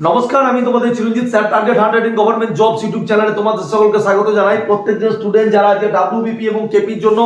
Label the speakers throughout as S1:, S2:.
S1: নমস্কার, আমি তোমাদের Chiranjit sir target hundred in government jobs YouTube চ্যানেলে তোমাদের সকলকে স্বাগত জানাই। প্রত্যেকজন স্টুডেন্ট যারা আজকে ডাব্লিউবিপি এবং কেপির জন্য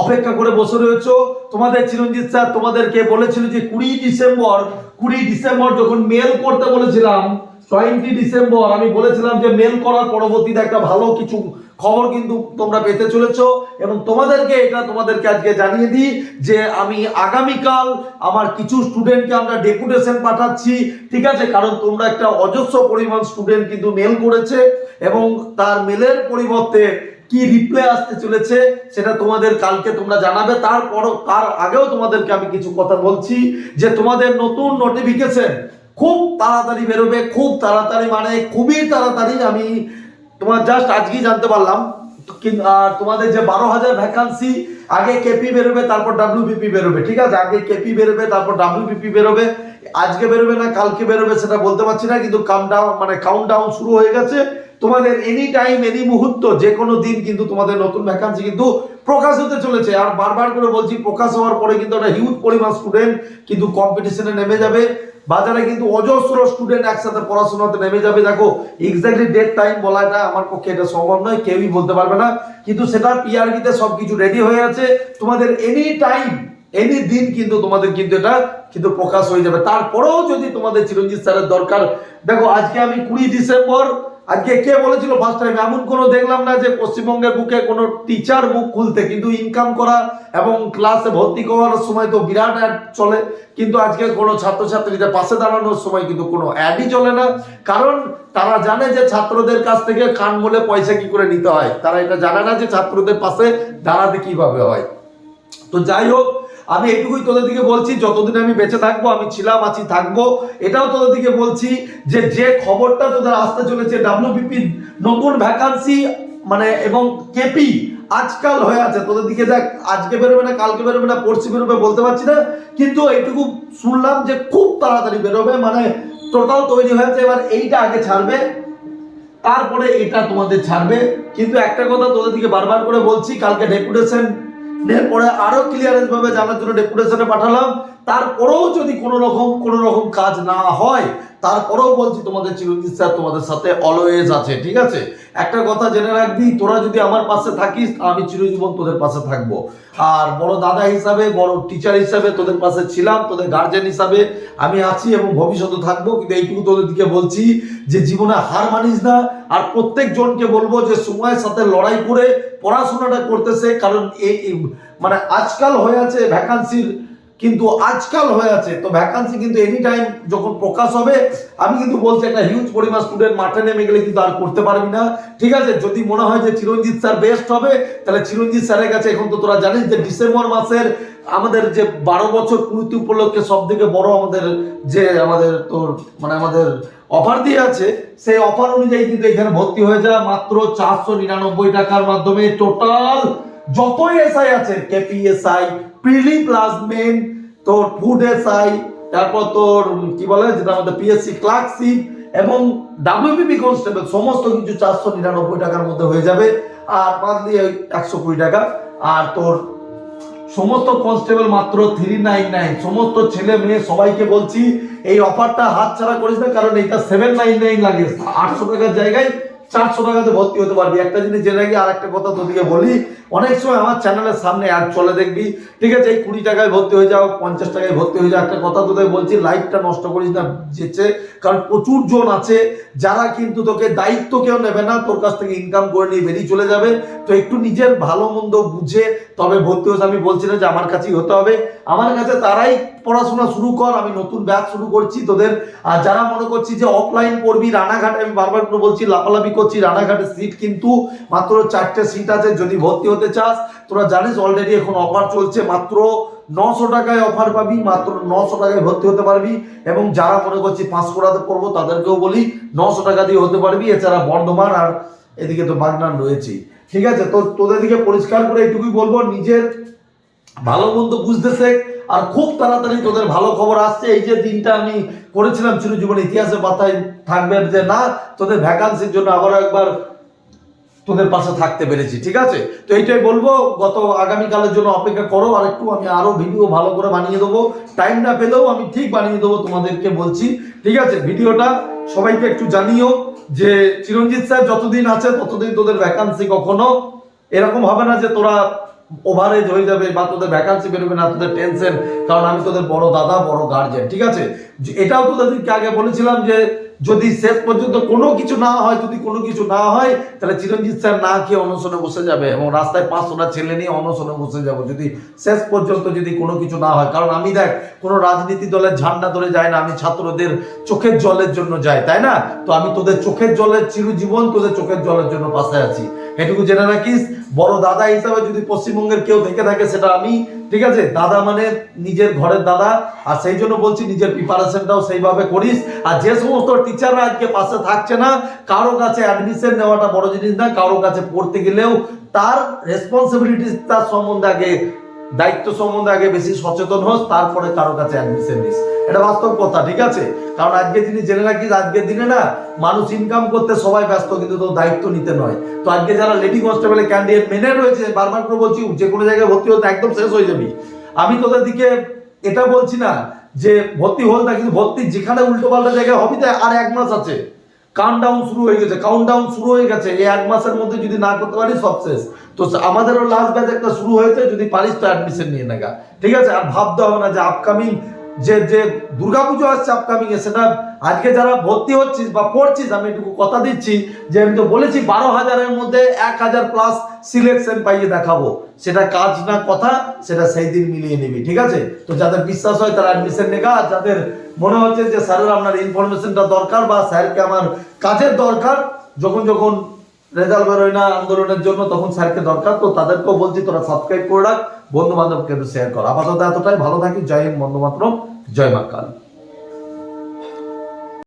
S1: অপেক্ষা করে বসে রয়েছে, তোমাদের চিরঞ্জিত স্যার তোমাদেরকে বলেছিল যে কুড়ি ডিসেম্বর কুড়ি ডিসেম্বর যখন মেল করতে বলেছিলাম টোয়েন্টি ডিসেম্বর আমি বলেছিলাম যে মেল করার পরবর্তীতে একটা ভালো কিছু খবর কিন্তু তোমরা পেতে চলেছো এবং তোমাদেরকে এটা তোমাদেরকে আজকে জানিয়ে দিই যে আমি আগামীকাল আমার কিছু স্টুডেন্টকে আমরা ডেপুটেশন পাঠাচ্ছি, ঠিক আছে? কারণ তোমরা একটা অজস্র পরিমাণ স্টুডেন্ট কিন্তু মেল করেছে এবং তার মেলের পরিবর্তে কি রিপ্লাই আসতে চলেছে সেটা তোমাদের কালকে তোমরা জানাবে। তারপর তার আগেও তোমাদেরকে আমি কিছু কথা বলছি যে তোমাদের নতুন নোটিফিকেশন খুব তাড়াতাড়ি বেরোবে, খুব তাড়াতাড়ি মানে খুবই তাড়াতাড়ি আমি তোমার জাস্ট আজকেই জানতে পারলাম আর তোমাদের যে বারো হাজার ভ্যাকান্সি আগে কেপি বেরোবে, তারপর ডাব্লিউবিপি বেরোবে, ঠিক আছে? আগে কেপি বেরোবে, তারপর ডাব্লিউবিপি বেরোবে, আজকে বেরোবে না, কালকে বেরোবে সেটা বলতে পারছি না, কিন্তু কাম ডাউন মানে কাউন্ট ডাউন শুরু হয়ে গেছে। তোমাদের এনি টাইম এনি মুহূর্ত যে কোনো দিন কিন্তু তোমাদের নতুন ভ্যাকান্সি কিন্তু প্রকাশ হতে চলেছে। আর বারবার করে বলছি, প্রকাশ হওয়ার পরে কিন্তু একটা হিউজ পরিমাণ স্টুডেন্ট কিন্তু কম্পিটিশনে নেমে যাবে। বাজারে কিন্তু অজস্র স্টুডেন্ট একসাথে পড়াশোনাতে নেমে যাবে। দেখো এক্স্যাক্টলি ডেট টাইম বলাটা আমার পক্ষে এটা সম্ভব নয়, কেউই বলতে পারবে না। কিন্তু সেটা পিআরবিতে সব কিছু রেডি হয়ে আছে। তোমাদের এনি টাইম এনি দিন কিন্তু তোমাদের কিন্তু এটা কিন্তু প্রকাশ হয়ে যাবে তারপরেও যদি তোমাদের চিরঞ্জিত স্যারের দরকার দেখো আজকে আমি কুড়ি ডিসেম্বর আজকে কে বলেছিল ফার্স্ট টাইম এমন কোনো দেখলাম না যে পশ্চিমবঙ্গের বুকে কোনো টিচার মুখ খুলতে কিন্তু ইনকাম করা এবং ক্লাসে ভর্তি করার সময় তো বিরাট অ্যাড চলে কিন্তু আজকে কোনো ছাত্রছাত্রীদের পাশে দাঁড়ানোর সময় কিন্তু কোনো অ্যাডই চলে না কারণ তারা জানে যে ছাত্রদের কাছ থেকে কান মলে পয়সা কি করে নিতে হয় তারা এটা জানে না যে ছাত্রদের পাশে দাঁড়াতে কীভাবে হয় তো যাই হোক আমি এইটুকুই তোদের দিকে বলছি, যতদিন আমি বেঁচে থাকব, আমি ছিলাম, আছি, থাকব। এটাও তোদের দিকে বলছি যে যে খবরটা তোদের আসতে চলেছে ডাব্লিউবিপি নতুন ভ্যাকান্সি মানে এবং কেপি আজকাল হয়ে আছে। তোদের দিকে দেখ, আজকে বেরোবে না, কালকে বেরোবে না, পরশু বেরোবে, বলতে পারছি না। কিন্তু এইটুকু শুনলাম যে, খুব তাড়াতাড়ি বেরোবে মানে টোটাল তৈরি হয়েছে, এবার এইটা আগে ছাড়বে, তারপরে এটা তোমাদের ছাড়বে। কিন্তু একটা কথা তোদের দিকে বারবার করে বলছি, কালকে ডেপুটেশন এর পরে আরও ক্লিয়ারেন্স ভাবে জানার জন্য ডেপুটেশনে পাঠালাম। তারপরেও যদি কোনো রকম কোনো রকম কাজ না হয়, তারপরেও বলছি তোমাদের চিরঞ্জিত স্যার তোমাদের সাথে অলওয়েজ আছে, ঠিক আছে? একটা কথা জেনে রাখবি, তোরা যদি আমার পাশে থাকিস, আমি চিরজীবন তোদের পাশে থাকব। আর বড় দাদা হিসাবে, বড় টিচার হিসাবে তোদের পাশে ছিলাম, তোদের গার্জেন হিসাবে আমি আছি এবং ভবিষ্যতে থাকব, কিন্তু এইটুকু তোদের দিকে বলছি যে জীবনে হার মানিস না। আর প্রত্যেক জনকে বলব যে সময়ের সাথে লড়াই করে পড়াশোনাটা করতেছে, কারণ এই মানে আজকাল হয়ে আছে ভ্যাকান্সির কিন্তু আজকাল হয়ে আছে। তো ভ্যাকান্সি কিন্তু এনি টাইম যখন প্রকাশ হবে, আমি কিন্তু বলছি একটা হিউজ পরিমাণ স্টুডেন্ট মাঠে নেমে গেলে কিন্তু আর করতে পারবি না। ঠিক আছে, যদি মনে হয় যে চিরঞ্জিত স্যার বেস্ট হবে, তাহলে চিরঞ্জিত স্যারের কাছে এখন তো তোরা জানিস যে ডিসেম্বর মাসের আমাদের যে বারো বছর পূর্তি উপলক্ষে সব থেকে বড় আমাদের যে আমাদের তোর মানে আমাদের অফার দিয়ে আছে, সেই অফার অনুযায়ী কিন্তু এখানে ভর্তি হয়ে যা মাত্র চারশো নিরানব্বই টাকার মাধ্যমে টোটাল যতই এসআই আছে কেপিএসআই প্রিলি প্লাস মেন তোর ফুড এসআই তারপর তোর কি বলে, যেটা আমাদের পিএসসি ক্লার্কশিপ এবং ডাব্লিউবিপি কনস্টেবল সমস্ত কিছু চারশো নিরানব্বই টাকার মধ্যে হয়ে যাবে। আর মান্থলি একশো কুড়ি টাকা। আর তোর সমস্ত কনস্টেবল মাত্র থ্রি নাইন নাইন সমস্ত ছেলে মেয়ে সবাইকে বলছি, এই অফারটা হাতছাড়া করিস না, কারণ এটা সেভেন নাইন নাইন লাগে আটশো টাকার জায়গায় চারশো টাকাতে ভর্তি হতে পারবি। একটা জিনিস জেনে রাখি আর একটা কথা তোদিকে বলি, অনেক সময় আমার চ্যানেলের সামনে অ্যাড চলে দেখবি। ঠিক আছে, এই কুড়ি টাকায় ভর্তি হয়ে যাও, পঞ্চাশ টাকায় ভর্তি হয়ে যাও। একটা কথা তোদের বলছি লাইফটা নষ্ট করিস না যেছে কারণ প্রচুর জন আছে, যারা কিন্তু তোকে দায়িত্ব কেউ নেবে না, তোর কাছ থেকে ইনকাম করে নিয়ে বেরিয়ে চলে যাবে। তো একটু নিজের ভালো মন্দ বুঝে, তবে ভর্তি হতে আমি বলছি না যে আমার কাছেই হতে হবে। আমার কাছে তারাই পড়াশোনা শুরু কর, আমি নতুন ব্যাচ শুরু করছি তোদের। আর যারা মনে করছি যে অফলাইন পড়বি, রানাঘাটে আমি বারবার বলছি, লাফালাফি করছি, রানাঘাটে সিট কিন্তু মাত্র চারটে সিট আছে, যদি ভর্তি হতে চাস, তোরা জানিস অলরেডি এখন অফার চলছে, মাত্র নশো টাকায় অফার পাবি, মাত্র নশো টাকায় ভর্তি হতে পারবি, এবং যারা মনে করছি পাঁচশোটাতে পড়ব, তাদেরকেও বলি নশো টাকা দিয়ে হতে পারবি, এছাড়া বর্ধমান আর এদিকে তো বাগনান রয়েছেই। ঠিক আছে, তো তোদের দিকে পরিষ্কার করে এইটুকুই বলব, নিজের ভালো মন্দ বুঝতেছে আর খুব তাড়াতাড়ি তোদের ভালো খবর আসছে। এই যে দিনটা আমি করেছিলাম চিরজীবন ইতিহাসের পাতায় থাকবে যে না, তোদের ভ্যাকান্সির জন্য আবারও একবার তোদের পাশে থাকতে পেরেছি, ঠিক আছে? তো এইটাই বলব, গত আগামীকালের জন্য অপেক্ষা করো, আর একটু আমি আরও ভিডিও ভালো করে বানিয়ে দেবো। টাইম না পেলেও আমি ঠিক বানিয়ে দেবো তোমাদেরকে বলছি, ঠিক আছে? ভিডিওটা সবাইকে একটু জানিও যে চিরঞ্জিত স্যার যতদিন আছে ততদিন তোদের ভ্যাকান্সি কখনো এরকম হবে না যে তোরা ওভারেজ হয়ে যাবে বা তোদের ভ্যাকান্সি বেরোবে না, তোদের টেনশন কারণ আমি তোদের বড় দাদা, বড় গার্জেন ঠিক আছে? এটাও তোদেরকে আগে বলেছিলাম যে যদি শেষ পর্যন্ত কোনো কিছু না হয়, যদি কোনো কিছু না হয়, তাহলে চিরঞ্জিত স্যার না খেয়ে অনশনে বসে যাবে এবং রাস্তায় পাঁচশোটা ছেলে নিয়ে অনশনে বসে যাব। যদি শেষ পর্যন্ত যদি কোনো কিছু না হয়, কারণ আমি দেখ, কোনো রাজনীতি দলের ঝান্ডা ধরে যায় না, আমি ছাত্রদের চোখের জলের জন্য যাই, তাই না? তো আমি তোদের চোখের জলের চিরজীবন তোদের চোখের জলের জন্য পাশে আছি। এটুকু জেনে রাখিস, বড় দাদা হিসাবে যদি পশ্চিমবঙ্গের কেউ দেখে থাকে সেটা আমি, ঠিক আছে? দাদা মানে নিজের ঘরের দাদা, আর সেই জন্য বলছি নিজের প্রিপারেশনটাও সেইভাবে করিস। আর যে সমস্ত টিচাররা আজকে পাশে থাকছে না, কারও কাছে অ্যাডমিশন নেওয়াটা বড় জিনিস না, কারও কাছে পড়তে গেলেও তার রেসপন্সিবিলিটিস তার সম্বন্ধে আগে দায়িত্ব সম্বন্ধে আগে বেশি সচেতন হোস, তারপরে কারও কাছে অ্যাডমিশন নিস। এটা বাস্তব কথা, ঠিক আছে? কারণ আজকের দিনে জেনে রাখিস আজকের দিনে না মানুষ ইনকাম করতে সবাই ব্যস্ত, কিন্তু তো দায়িত্ব নিতে নয়। তো আজকে যারা লেডি কনস্টেবলের ক্যান্ডিডেট মেনে রয়েছে, বারবার করে বলছি যে কোনো জায়গায় ভর্তি হতে একদম শেষ হয়ে যাবি। আমি তোদের দিকে এটা বলছি না যে ভর্তি হল না, কিন্তু ভর্তি যেখানে উল্টো পাল্টা জায়গায় হবি, তাই আর এক মাস আছে। কাউন্টডাউন শুরু হয়ে গেছে কাউন্টডাউন শুরু হয়ে গেছে। এই এক মাসের মধ্যে যদি না করতে পারিস সব শেষ। তো আমাদেরও লাস্ট ব্যাচ একটা শুরু হয়েছে, যদি পারিস তো অ্যাডমিশন নিয়ে নেগা। ঠিক আছে? আর ভাবতে হবে না যে আপকামিং যে যে দুর্গাপুজো আসছে আপকামিং এ, সেটা আজকে যারা ভর্তি হচ্ছিস বা পড়ছিস, আমি এটুকু কথা দিচ্ছি যে, আমি তো বলেছি বারো হাজারের মধ্যে এক হাজার প্লাস সিলেকশন পাইয়ে দেখাবো। সেটা কাজ না কথা, সেটা সেই দিন মিলিয়ে নিবি, ঠিক আছে? তো যাদের বিশ্বাস হয় তারা অ্যাডমিশন নেগা, আর যাদের মনে হচ্ছে যে, স্যারের আপনার ইনফরমেশনটা দরকার বা স্যারকে আমার কাজের দরকার, যখন যখন রেজাল্ট বেরোয় না আন্দোলনের জন্য, তখন স্যারকে দরকার, তো তাদেরকেও বলছি, তোরা সাবস্ক্রাইব করে রাখ বন্ধু বান্ধবকে শেয়ার কর। আপাতত এতটাই, ভালো থাকি জয় হিন্দ বন্ধু মাত্র জয় মা কালী।